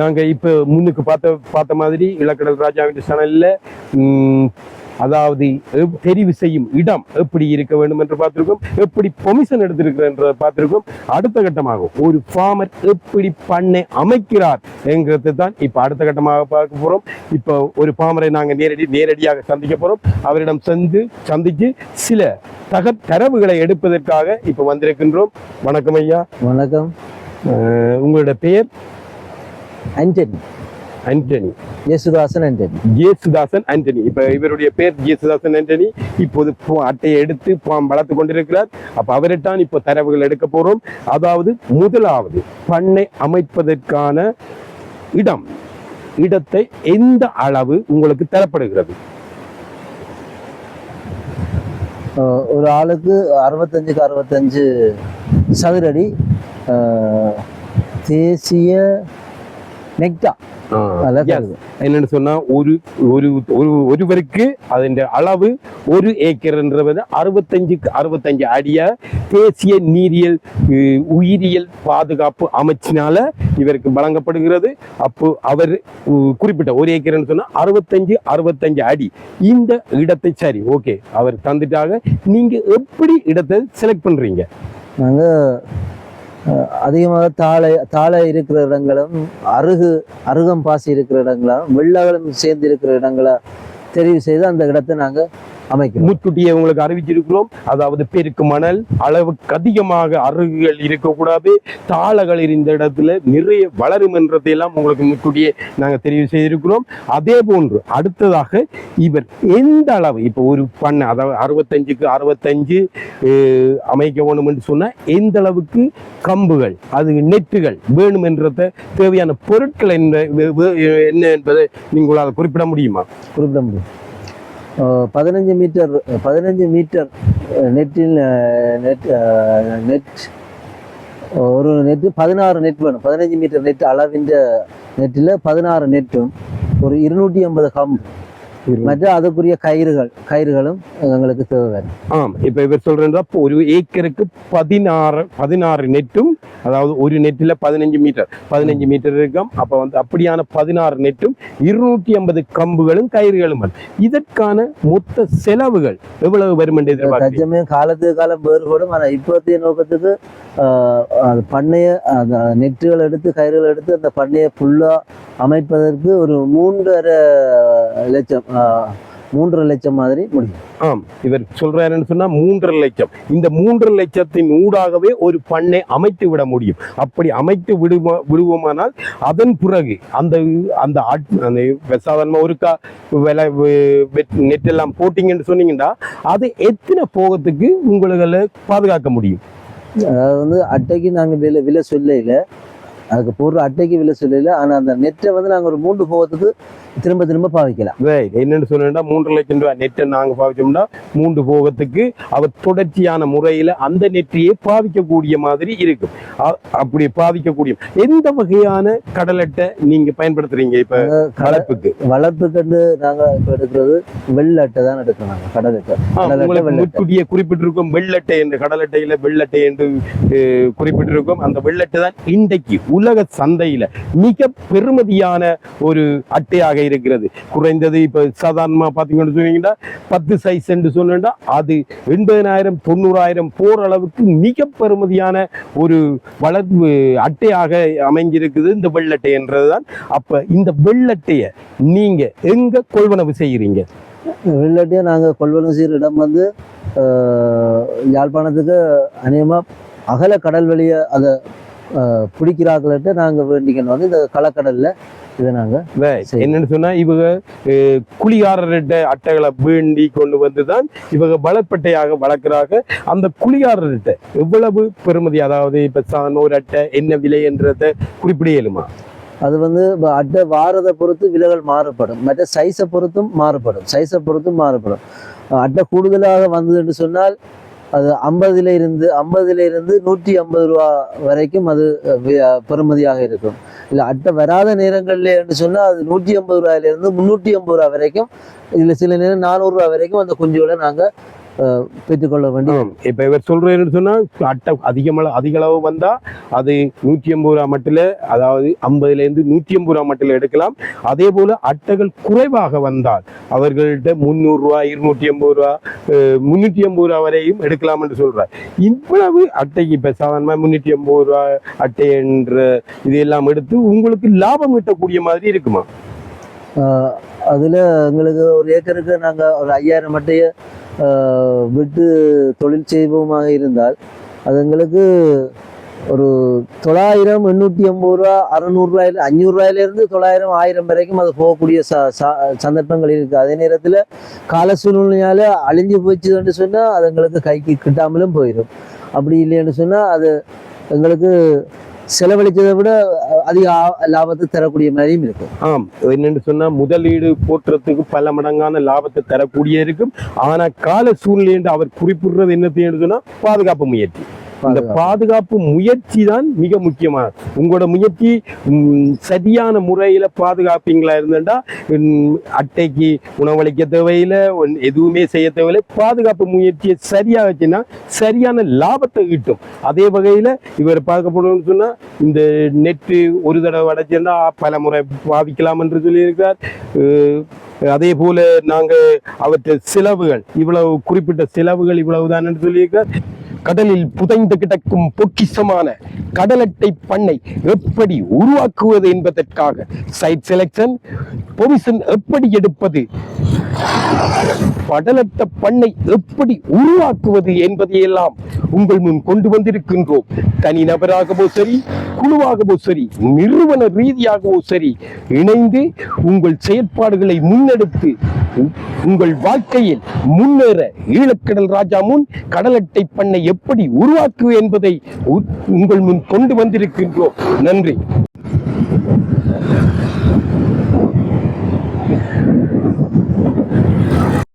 நாங்க இப்ப முன்னுக்கு பார்த்த பார்த்த மாதிரி இலக்கடல் ராஜாவின் சேனல்ல அதாவது தெரிவு செய்யும் இடம் எப்படி இருக்க வேண்டும் என்று பார்த்திருக்கோம். எப்படி பொமிஷன் எடுத்திருக்கிறன்ற பார்த்திருக்கோம். அடுத்த கட்டமாக ஒரு ஃபார்மர் எப்படி பண்ணை அமைக்கிறார் என்கிறது தான் இப்ப அடுத்த கட்டமாக பார்க்க போறோம். இப்போ ஒரு ஃபார்மரை நாங்க நேரடி நேரடியாக சந்திக்க போறோம். அவரிடம் சென்று சந்திச்சு சில தக தரவுகளை எடுப்பதற்காக இப்ப வந்திருக்கின்றோம். வணக்கம் ஐயா. வணக்கம். உங்களோட பெயர்? ஆண்டனி ஆண்டனி யேசுதாசன் ஆண்டனி ஜேசுதாசன் ஆண்டனி இப்ப இவருடைய பேர் ஜேசுதாசன் ஆண்டனி இப்போது அட்டையை எடுத்து வளர்த்து கொண்டிருக்கிறார். அப்ப அவரைத்தான் இப்போ தரவுகள் எடுக்க போறோம். அதாவது முதலாவது பண்ணை அமைப்பதற்கான இடம். இடத்தை எந்த அளவு உங்களுக்கு தரப்படுகிறது? ஒரு ஆளுக்கு அறுபத்தஞ்சுக்கு அறுபத்தஞ்சு சதுரடி தேசிய நெக்டா. என்னன்னு சொன்னா ஒரு ஒரு ஒரு ஒருவருக்கு அதன் அளவு ஒரு ஏக்கர்ன்றது அறுபத்தஞ்சுக்கு அறுபத்தஞ்சு அடிய தேசிய நீரியல் உயிரியல் பாதுகாப்பு அமைச்சினால இவருக்கு வழங்கப்படுகிறது. அப்போ அவர் குறிப்பிட்ட ஒரு ஏக்கர்னு சொன்னா அறுபத்தஞ்சு அறுபத்தஞ்சு அடி. இந்த இடத்தை சரி ஓகே அவர் தந்துட்டாக நீங்க எப்படி இடத்தை செலக்ட் பண்றீங்க? நாங்கள் அதிகமாக தாழை தாழை இருக்கிற இடங்களும் அருகு அருகம் பாசி இருக்கிற இடங்களும் வெள்ளகளும் சேர்ந்து இருக்கிற இடங்களை தெரிவு செய்து அந்த இடத்தை நாங்கள் அமைக்கிறோம். முன்கூட்டியே உங்களுக்கு அறிவிச்சிருக்கிறோம். அதாவது பெருக்கு மணல் அளவுக்கு அதிகமாக அருகுகள் இருக்கக்கூடாது. தாளகள் இருந்த இடத்துல நிறைய வளரும் என்றதையெல்லாம் உங்களுக்கு முன்கூட்டியே நாங்கள் தெரிவு செய்திருக்கிறோம். அதே போன்று அடுத்ததாக இவர் எந்த அளவு இப்போ ஒரு பண்ணை அதாவது அறுபத்தஞ்சுக்கு அறுபத்தஞ்சு அமைக்க வேணும் என்று சொன்னா எந்த அளவுக்கு கம்புகள் அது நெட்டுகள் வேணும் என்றத தேவையான பொருட்கள் என்ன என்ன என்பதை நீங்களால் குறிப்பிட முடியுமா? குறிப்பிட முடியும். பதினஞ்சு மீட்டர் பதினஞ்சு மீட்டர் நெட்டில் அஹ் நெட் நெட் ஒரு நெட்டு பதினாறு நெட் வேணும். பதினஞ்சு மீட்டர் நெட் அளவின்ற நெட்டில் பதினாறு நெட்டும் ஒரு இருநூற்றி ஐம்பது கம்பு மற்ற அதுக்குரிய கயிறுகள் கயிறுகளும் எங்களுக்கு தேவை ஆம் இப்ப இவர் சொல்றா ஒரு ஏக்கருக்கு பதினாறு பதினாறு நெட்டும் அதாவது ஒரு நெட்டில் பதினஞ்சு மீட்டர் பதினஞ்சு மீட்டர் இருக்கும். அப்ப வந்து அப்படியான பதினாறு நெட்டும் இருநூற்றி ஐம்பது கம்புகளும் கயிறுகளும். இதற்கான மொத்த செலவுகள் எவ்வளவு வரும் என்று எதிர்பார்க்கிறீங்க காலத்துக்கு காலம் வேறுபடும். ஆனால் இப்போதைய நோக்கத்துக்கு பண்ணைய நெட்டுகள் எடுத்து கயிறுகள் எடுத்து அந்த பண்ணையை ஃபுல்லாக அமைப்பதற்கு ஒரு மூன்றரை லட்சம் மூன்றரை லட்சம் மாதிரி முடியும். ஆம் இவர் சொல்றாருன்னு சொன்னா மூன்றரை லட்சம். இந்த மூன்றரை லட்சத்தின் ஊடாகவே ஒரு பண்ணை அமைத்து விட முடியும். அப்படி அமைத்து விடுவோ விடுவோமானால் அதன் பிறகு அந்த அந்த அந்த சாதாரண ஒருக்கா விலை நெட் எல்லாம் போட்டிங்கன்னு சொன்னீங்கன்னா அது எத்தனை போகத்துக்கு உங்களை பாதுகாக்க முடியும்? அதாவது வந்து அட்டைக்கு நாங்கள் விலை விலை சொல்லல அதுக்கு போடுற அட்டைக்கு விலை சொல்லல. ஆனால் அந்த நெட்டை வந்து நாங்கள் ஒரு மூன்று போகத்துக்கு திரும்ப திரும்ப பாவிக்கலாம். என்னன்னு சொன்னா மூன்று லட்சம் ரூபாய் நெட்டை நாங்க பாவிச்சோம்னா மூன்று போகத்துக்கு அவர் தொடர்ச்சியான முறையில அந்த நெற்றியை பாவிக்கக்கூடிய மாதிரி இருக்கும் அப்படி பாவிக்கக்கூடிய எந்த வகையான கடலட்டை நீங்க பயன்படுத்துறீங்க இப்ப வளர்ப்புக்கு? வளர்ப்பு கண்டு நாங்கள் இப்போ எடுக்கிறது வெள்ளை அட்டை தான் எடுக்கிறோம் கடலட்டை, வெள்ளட்டை. குறிப்பிட்டிருக்கும் வெள்ளட்டை என்று கடலட்டையில வெள்ளட்டை என்று குறிப்பிட்டிருக்கும். அந்த வெள்ளட்டை தான் இன்றைக்கு உலக சந்தையில மிக பெருமதியான ஒரு அட்டையாக இருக்கிறது. குறைந்தது இப்ப சாதாரணமா பாத்தீங்கன்னு சொன்னீங்கன்னா பத்து சைஸ் என்று சொன்னா அது எண்பதனாயிரம் தொண்ணூறாயிரம் போற அளவுக்கு மிக பெருமதியான ஒரு வளர்ப்பு அட்டையாக அமைஞ்சிருக்குது இந்த வெள்ளட்டை என்றதுதான். அப்ப இந்த வெள்ளட்டையை நீங்க எங்க கொள்வனவு செய்கிறீங்க வெள்ளட்டையை நாங்கள் கொள்வனவு செய்கிற இடம் வந்து ஆஹ், யாழ்ப்பாணத்துக்கு அநேகமாக அகல கடல் வழியை அதை பிடிக்கிறார்கள்ட்ட நாங்கள் வேண்டிக்கணும். வந்து இந்த களக்கடலில் இதை நாங்கள். என்னன்னு சொன்னா இவங்க அஹ், குழிகாரர்கிட்ட அட்டைகளை வேண்டி கொண்டு வந்துதான் இவங்க வளர்ப்பட்டையாக வளர்க்குறாங்க அந்த குழிகாரர்கிட்ட எவ்வளவு பெருமதி? அதாவது இப்ப ஒரு அட்டை என்ன விலை என்றதை குறிப்பிட இயலுமா? அது வந்து அட்டை வாரதை பொறுத்து விலைகள் மாறுபடும். மற்ற சைஸை பொறுத்தும் மாறுபடும். சைஸை பொறுத்தும் மாறுபடும். அட்டை கூடுதலாக வந்ததுன்னு சொன்னால் அது ஐம்பதுல இருந்து ஐம்பதுல இருந்து நூற்றி ஐம்பது ரூபா வரைக்கும் அது அஹ், பெறுமதியாக இருக்கும். இல்லை அட்டை வராத நேரங்கள்ல சொன்னால் அது நூற்றி ஐம்பது ரூபாயிலிருந்து முந்நூற்றி ஐம்பது ரூபா வரைக்கும் இதில் சில நேரம் நானூறுரூவா வரைக்கும் அந்த குஞ்சுகளை நாங்கள் பெற்றுக்கொள்ள வேண்டி ஆம். இப்ப இவர் சொல்றேன்னு சொன்னா அட்டை அதிகமள அதிக அளவு வந்தா அது நூற்றி ஐம்பது ரூபா மட்டில் அதாவது ஐம்பதுல இருந்து நூற்றி ஐம்பது ரூபா மட்டில் எடுக்கலாம். அதே போல அட்டைகள் குறைவாக வந்தால் அவர்கள்ட்ட முந்நூறு ரூபா இருநூற்றி ஐம்பது ரூபா முன்னூற்றி ஐம்பது ரூபா வரையும் எடுக்கலாம் என்று சொல்றார். இவ்வளவு அட்டைக்கு இப்ப சாதாரணமா முன்னூற்றி ஐம்பது ரூபா அட்டை என்ற இதையெல்லாம் எடுத்து உங்களுக்கு லாபம் ஈட்டக்கூடிய மாதிரி இருக்குமா? அதில் எங்களுக்கு ஒரு ஏக்கருக்கு நாங்கள் ஒரு ஐயாயிரம் மட்டையை விட்டு தொழில் செய்வோமாக இருந்தால் அது எங்களுக்கு ஒரு தொள்ளாயிரம் எண்ணூற்றி ஐம்பது ரூபா அறநூறுரூவாயில அஞ்சூறுரூவாயிலேருந்து தொள்ளாயிரம் ஆயிரம் வரைக்கும் அது போகக்கூடிய ச ச- சந்தர்ப்பங்கள் இருக்குது அதே நேரத்தில் கால சூழ்நிலையால் அழிஞ்சு போச்சுன்னு சொன்னால் அது எங்களுக்கு கைக்கு கிட்டாமலும் போயிடும். அப்படி இல்லைன்னு சொன்னால் அது எங்களுக்கு செலவழித்ததை விட அதிக லாபத்தை தரக்கூடிய மாதிரியும் இருக்கும். ஆம் என்னன்னு சொன்னா முதலீடு போற்றத்துக்கு பல மடங்கான லாபத்தை தரக்கூடிய இருக்கும் ஆனா கால சூழ்நிலை என்று அவர் குறிப்பிடுறது என்னத்தையும் சொன்னா பாதுகாப்பு முயற்சி. இந்த பாதுகாப்பு. முயற்சி தான் மிக முக்கியமானது உங்களோட முயற்சி சரியான முறையில பாதுகாப்பீங்களா இருந்தா அட்டைக்கு உணவளிக்க தேவையில்லை எதுவுமே செய்ய தேவையில்லை. பாதுகாப்பு முயற்சியை சரியா வச்சுன்னா சரியான லாபத்தை ஈட்டும். அதே வகையில இவர் பார்க்கப்படணும்னு சொன்னா இந்த நெட்டு ஒரு தடவை அடைச்சிருந்தா பல முறை பாவிக்கலாம் என்று சொல்லியிருக்கிறார் அதே போல நாங்க அவற்றை செலவுகள் இவ்வளவு குறிப்பிட்ட செலவுகள் இவ்வளவுதான் என்று சொல்லியிருக்கிறார். கடலில் புதைந்து கிடக்கும் பொக்கிஷமான கடலட்டை பண்ணை எப்படி உருவாக்குவது என்பதற்காக சைட் செலக்ஷன் பொமிஷன் எப்படி எடுப்பது படலத்த பண்ணை எப்படி உருவாக்குவது என்பதையெல்லாம் உங்கள் முன் கொண்டு வந்திருக்கின்றோம். தனிநபராகவோ சரி குழுவாகவோ சரி நிறுவன ரீதியாகவோ சரி இணைந்து உங்கள் செயற்பாடுகளை முன்னெடுத்து உங்கள் வாழ்க்கையில் முன்னேற ஈழக்கடல் ராஜா முன் கடலட்டை பண்ணை எப்படி உருவாக்குவது என்பதை உங்கள் முன் கொண்டு வந்திருக்கின்றோம். நன்றி.